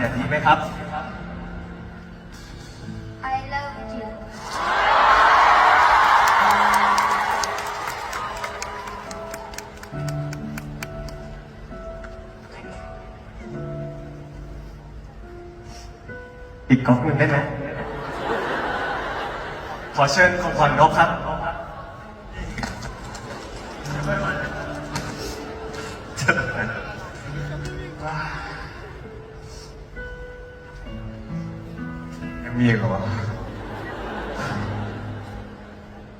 ครับ I love you อีกก๊อกหนึ่งได้ไหมขอเชิญของขวัญนกครับยั มีอีกเหรอ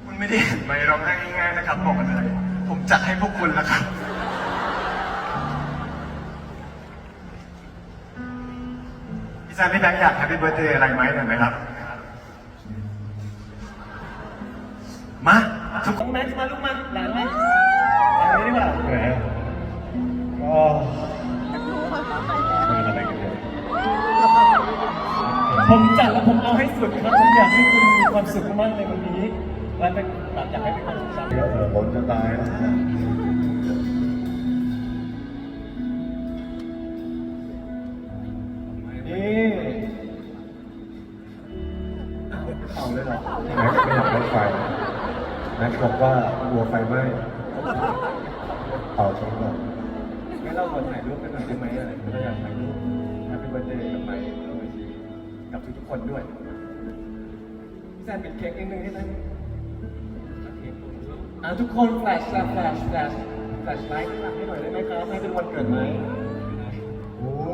คุณไม่ได้เห็นไหมร้องไห้ง่ายๆนะครับบอกกันเลยผมจัดให้พวกคุณแล้วครับ พี่แซมพี่แบงค์อยากแฮปปี้เบิร์ดเดย์อะไรไหมหน่อยไหมครับ มาทุกคนน้องแม็กซ์มาลูกมาหลานมาหลานนี้ดีกว่าเหนื่อยอะก็ ผมเอาให้สุดครับผมอยากให้คุณมีความสุขมากในวันนี้ และเป็นอยากให้เป็นความทรงจำเดี๋ยวเอผมจะตายแล้ว นี่เอาเลยเหรอแม็กซ์ไม่อยากได้ไฟแม็กซ์บอกว่ากลัวไฟไหม้เป่าทิ้งก่อนงั้นเราขอถ่ายรูปกันหน่อยได้ไหมอะไรเราอยากถ่ายรูปแฮปปี้เบิร์ดเดย์กับไมค์กับทุกๆคนด้วย แซนปิดเค้กนิดนึงให้ได้ไหมอะทุกคนแฟลชแฟลชแฟลชแฟลชแฟลชไลท์ให้หน่อยได้ไหมครับให้เป็นวันเกิดไหมโอ้โห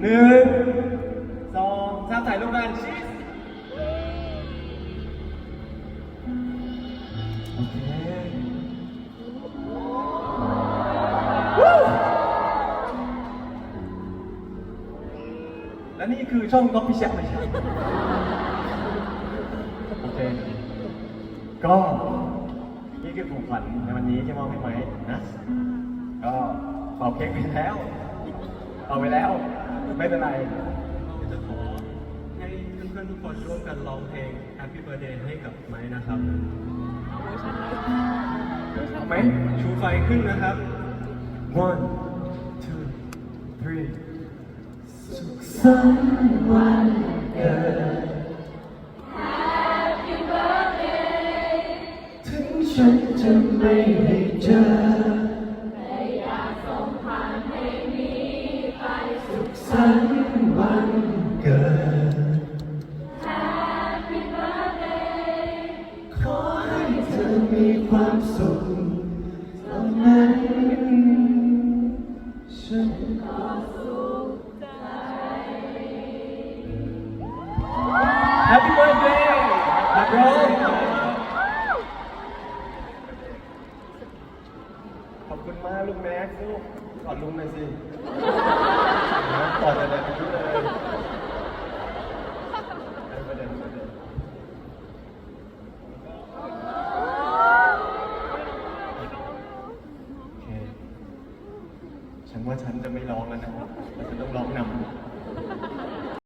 หนึ่งสองสามถ่ายรูปกันชีสโอเคและนี่คือช่องก๊อปปี้แชทไม่ใช่ ก็นี่คือของขวัญในวันนี้ที่มอบให้ไหมนะ ก็เป่าเค้กไปแล้วเป่าไปแล้ว ไม่เป็นไร จะขอให้เพื่อนๆทุกคนร่วมกันร้องเพลง Happy Birthday ให้กับไม้นะครับเอาไหมชูไฟขึ้นนะครับ one two three ถึง ฉันจะไม่ได้เจอแต่อยากส่งผ่านเพลงนี้ไปสุขสันต์วันเกิด Happy birthday ขอให้เธอมีความสุขเท่านั้นฉันก็สุขใจ Happy birthday นักร้องข อบคุณมากลุงแม็กซ์ลูกกอดลุงหน่อยสิกอดอะไรไปด้วยเลย Happy birthday Happy birthday โอเค ฉันว่าฉันจะไม่ร้องแล้วนะแต่ฉันต้องร้องนำ